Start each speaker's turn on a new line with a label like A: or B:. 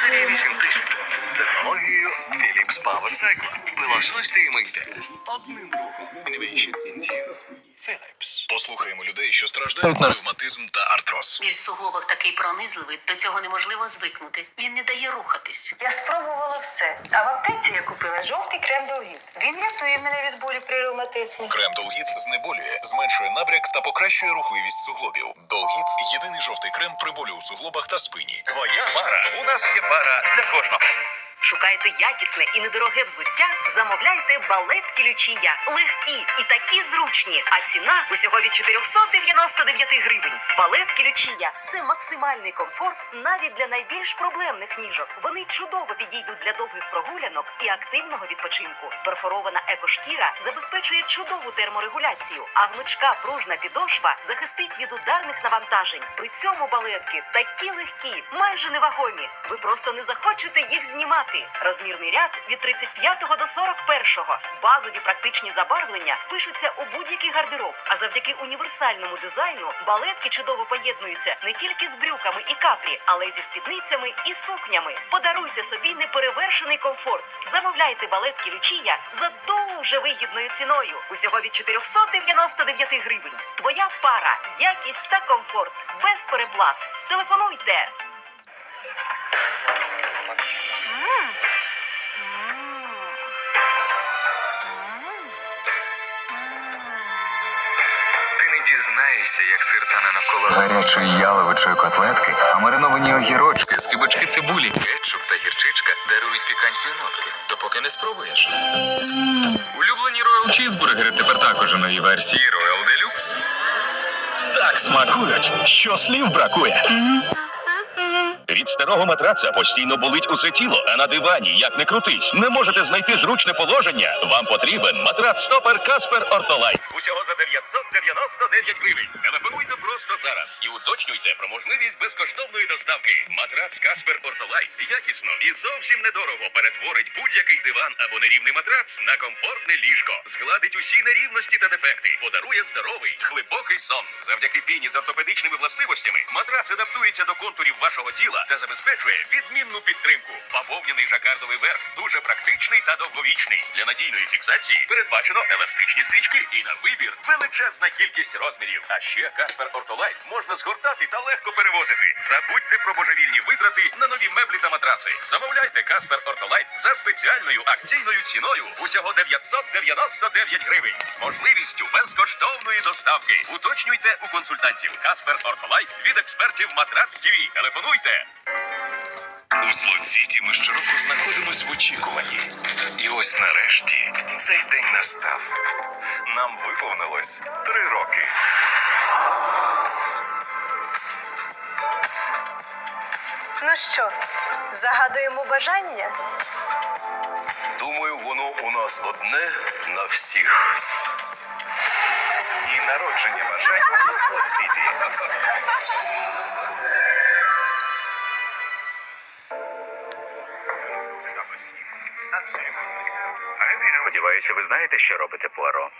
A: Серія 8000 з технологією Philips Power Cycle. Пилососьте і мийте. Одним рухом. Innovation India. Philips.
B: Послухаємо людей, що страждають на ревматизм та артроз.
C: Біль суглобах такий пронизливий, до цього неможливо звикнути. Він не дає рухатись.
D: Я спробувала все. А в аптеці я купила жовтий крем Долгіт. Він рятує мене від болі при ревматизмі.
B: Крем Долгіт знеболює, зменшує набряк та покращує рухливість суглобів. Долгіт єдиний жовтий крем при болю у суглобах та спині.
A: Твоя пара. У нас є пара для кожного.
E: Шукаєте якісне і недороге взуття? Замовляйте балетки Лючія. Легкі і такі зручні. А ціна усього від 499 гривень. Балетки Лючія це максимальний комфорт навіть для найбільш проблемних ніжок. Вони чудово підійдуть для довгих прогулянок і активного відпочинку. Перфорована екошкіра забезпечує чудову терморегуляцію, а гнучка пружна підошва захистить від ударних навантажень. При цьому балетки такі легкі, майже невагомі. Ви просто не захочете їх знімати. Розмірний ряд від 35 до 41. Базові практичні забарвлення впишуться у будь-який гардероб. А завдяки універсальному дизайну балетки чудово поєднуються не тільки з брюками і капрі, але й зі спідницями і сукнями. Подаруйте собі неперевершений комфорт. Замовляйте балетки Лючія за дуже вигідною ціною. Усього від 499 гривень. Твоя пара, якість та комфорт без переплат. Телефонуйте.
A: Дізнаєшся, як сир тане навколо
F: гарячої яловичої котлетки, а мариновані огірочки, скибочки цибулі.
A: Кетчуп та гірчичка дарують пікантні нотки, допоки не спробуєш.
F: Улюблені Royal Cheeseburger тепер також у новій версії Royal Deluxe. Так смакують, що слів бракує. Від старого матраца постійно болить усе тіло, а на дивані, як не крутись, не можете знайти зручне положення. Вам потрібен матрац стопер Каспер Ортолайт.
B: Усього за 999 гривень. Телефонуйте просто зараз і уточнюйте про можливість безкоштовної доставки. Матрац Каспер Ортолайт якісно і зовсім недорого перетворить будь-який диван або нерівний матрац на комфортне ліжко, згладить усі нерівності та дефекти, подарує здоровий, глибокий сон. Завдяки піні з ортопедичними властивостями матрац адаптується до контурів вашого тіла та забезпечує відмінну підтримку. Бавовняний жакардовий верх дуже практичний та довговічний. Для надійної фіксації передбачено еластичні стрічки і на вибір величезна кількість розмірів. А ще Каспер Ортолайт можна згортати та легко перевозити. Забудьте про божевільні витрати на нові меблі та матраци. Замовляйте Каспер Ортолайт за спеціальною акційною ціною усього 999 гривень з можливістю безкоштовної доставки. Уточнюйте у консультантів Каспер Ортолайт від експертів Матрац ТВ. Телефонуйте. У Слот-Сіті ми щороку знаходимось в очікуванні. І ось нарешті цей день настав. Нам виповнилось три роки.
D: Ну що, загадуємо бажання?
B: Думаю, воно у нас одне на всіх. І народження бажань у Слот-Сіті.
G: Сподіваюся, ви знаєте, що робите Пуаро.